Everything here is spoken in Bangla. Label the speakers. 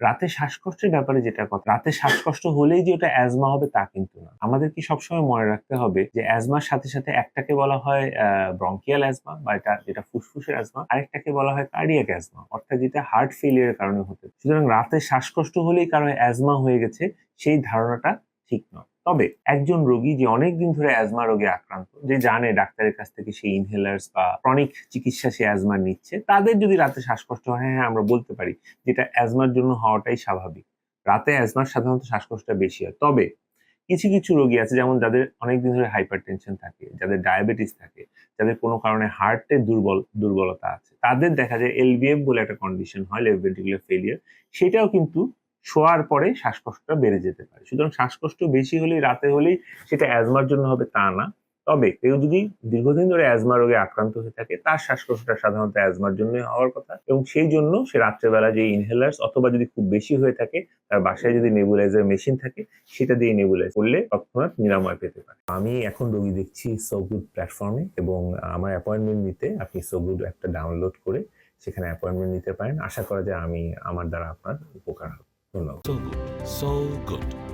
Speaker 1: রাতে শ্বাসকষ্টের ব্যাপারে যেটা কথা, রাতে শ্বাসকষ্ট হলেই যে ওটা অ্যাজমা হবে তা কিন্তু না। আমাদের কি সবসময় মনে রাখতে হবে যে অ্যাজমার সাথে সাথে একটাকে বলা হয় ব্রঙ্কিয়াল অ্যাজমা বা এটা, যেটা ফুসফুসের অ্যাজমা আরেকটাকে বলা হয় কার্ডিয়াক অ্যাজমা অর্থাৎ যেটা হার্ট ফেলিয়ারের কারণে হতে সুতরাং রাতে শ্বাসকষ্ট হলেই কারও অ্যাজমা হয়ে গেছে, সেই ধারণাটা ঠিক নয়। তবে একজন রোগী যে অনেকদিন ধরে অ্যাজমা রোগে আক্রান্ত যে জানে ডাক্তারের কাছ থেকে সেই ইনহেলার্স বা ক্রনিক চিকিৎসা সে অ্যাজমা নিচ্ছে তাদের যদি রাতে শ্বাসকষ্ট হয় হ্যাঁ হ্যাঁ, আমরা বলতে পারি যেটা অ্যাজমার জন্য হওয়াটাই স্বাভাবিক। রাতে অ্যাজমার সাধারণত শ্বাসকষ্টটা বেশি হয়। তবে কিছু কিছু রোগী আছে যেমন যাদের অনেকদিন ধরে হাইপার টেনশন থাকে যাদের ডায়াবেটিস থাকে যাদের কোনো কারণে হার্টের দুর্বল দুর্বলতা আছে। তাদের দেখা যায় এলবিএফ বলে একটা কন্ডিশন হয় লেফট ভেন্ট্রিকুলার ফেলিয়ার সেটাও কিন্তু শোয়ার পরে শ্বাসকষ্টটা বেড়ে যেতে পারে। সুতরাং শ্বাসকষ্ট বেশি হলেই, রাতে হলেই সেটা অ্যাজমার জন্য হবে তা না। তবে কেউ যদি দীর্ঘদিন ধরে অ্যাজমা রোগে আক্রান্ত হয়ে থাকে, তার শ্বাসকষ্টটা সাধারণত অ্যাজমার জন্যই হওয়ার কথা এবং সেই জন্য সে রাত্রেবেলা যে ইনহেলার্স অথবা যদি খুব বেশি হয়ে থাকে, তার বাসায় যদি নেবুলাইজার মেশিন থাকে, সেটা দিয়ে নেবুলাইজ করলে তৎক্ষণাৎ নিরাময় পেতে পারে। আমি এখন রোগী দেখছি সোগুড প্ল্যাটফর্মে এবং আমার অ্যাপয়েন্টমেন্ট নিতে আপনি সোগুড একটা ডাউনলোড করে সেখানে অ্যাপয়েন্টমেন্ট নিতে পারেন। আশা করা যায় আমি আমার দ্বারা আপনার উপকার হবে।
Speaker 2: So good. So good.